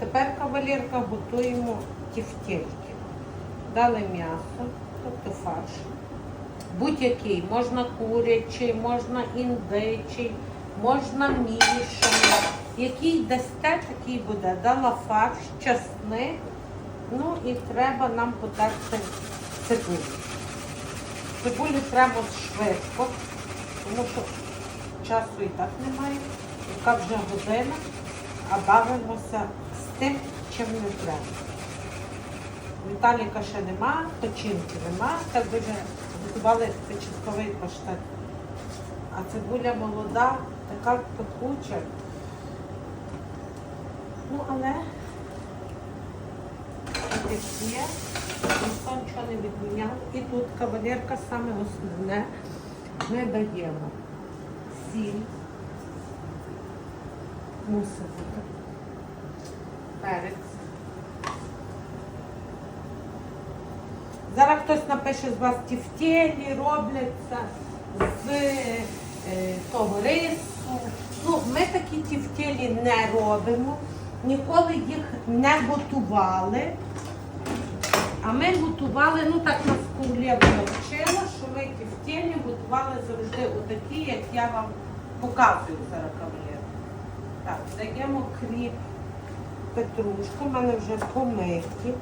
тепер кавалерка готуємо тівтєльки. Дали м'ясо, тобто фарш. Будь-який, можна курячий, можна індичий, можна мішаний. Який дасте, такий буде. Дала фарш, часник. Ну і треба нам потерти цибулю. Цибулю треба швидко, тому що часу і так немає. Яка вже година, а бавимося тим, чим не треба. Віталіка ще нема, печінки нема, так вже готували печінковий паштет. А цибуля молода, така пекуча. Ну, але є, ніхто нічого не відміняв. І тут кавалерка саме основне. Ми даємо сіль. Мусить бути. Перець. Зараз хтось напише з вас тівтєлі робляться з е, того рису. Ну, ми такі тівтєлі не робимо, ніколи їх не готували. А ми готували, ну так нас Курлєва навчила, що ми тівтєлі готували завжди отакі, як я вам показую зараз кавалер. Так, даємо кріп, петрушку, в мене вже помиті.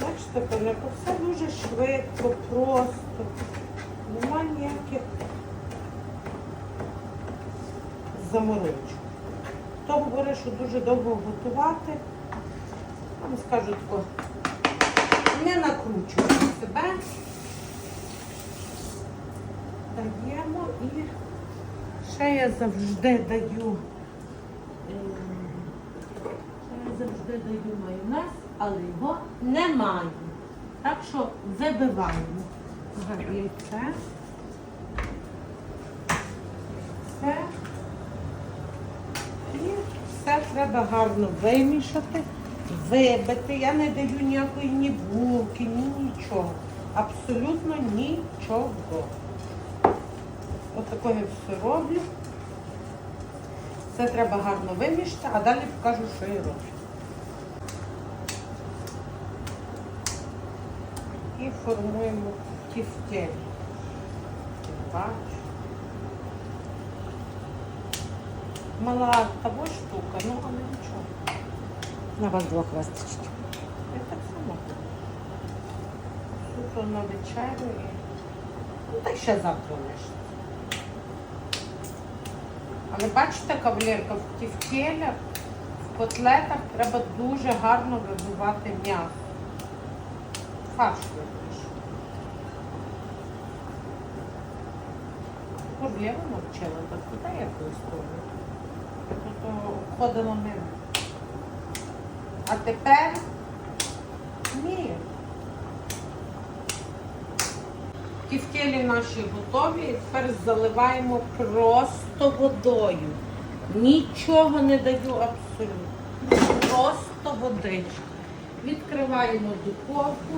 Бачите, Пеляко, все дуже швидко, просто. Нема ніяких заморочок. Хто говорить, що дуже довго готувати, вам скажу тако, не накручуйте себе. Даємо і ще я завжди даю. Я завжди даю майонез, але його немає. Так що вибиваємо. Яйце. Все. І все треба гарно вимішати, вибити. Я не даю ніякої ні булки, ні нічого. Абсолютно нічого. Отако я все роблю. Це треба гарно вимішати, а далі покажу, що я роблю. І формуємо тівтєль. Бачу. Мала того штука, ну але нічого. На вас двох вистачить. Я так само. Суто на вечерю і. Ну, та й ще завтра лишиться. Але бачите, кавалерка, в тівтєлях, в котлетах треба дуже гарно вибивати м'ясо. Фарш вибиш. Проблема навчила, так куди я користую? Я тут обходила мимо. А тепер ні. Тівтєлі наші готові. І тепер заливаємо просто водою. Нічого не даю абсолютно. Просто водичку. Відкриваємо духовку,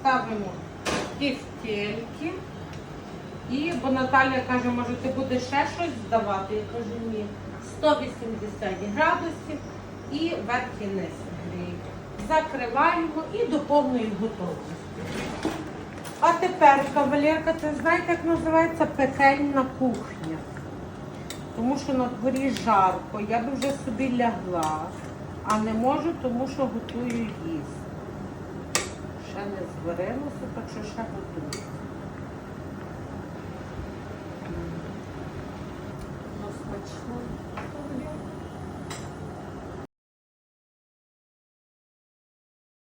ставимо тівтєльки. І, бо Наталя каже, може ти будеш ще щось здавати? Я кажу, ні. 180 градусів і верх низ. Закриваємо і до повної готовності. А тепер, кавалерка, це знаєте, як називається пекельна кухня. Тому що на дворі жарко, я би вже собі лягла, а не можу, тому що готую їсти. Ще не зварилося, так що ще готую. Ну, смачно.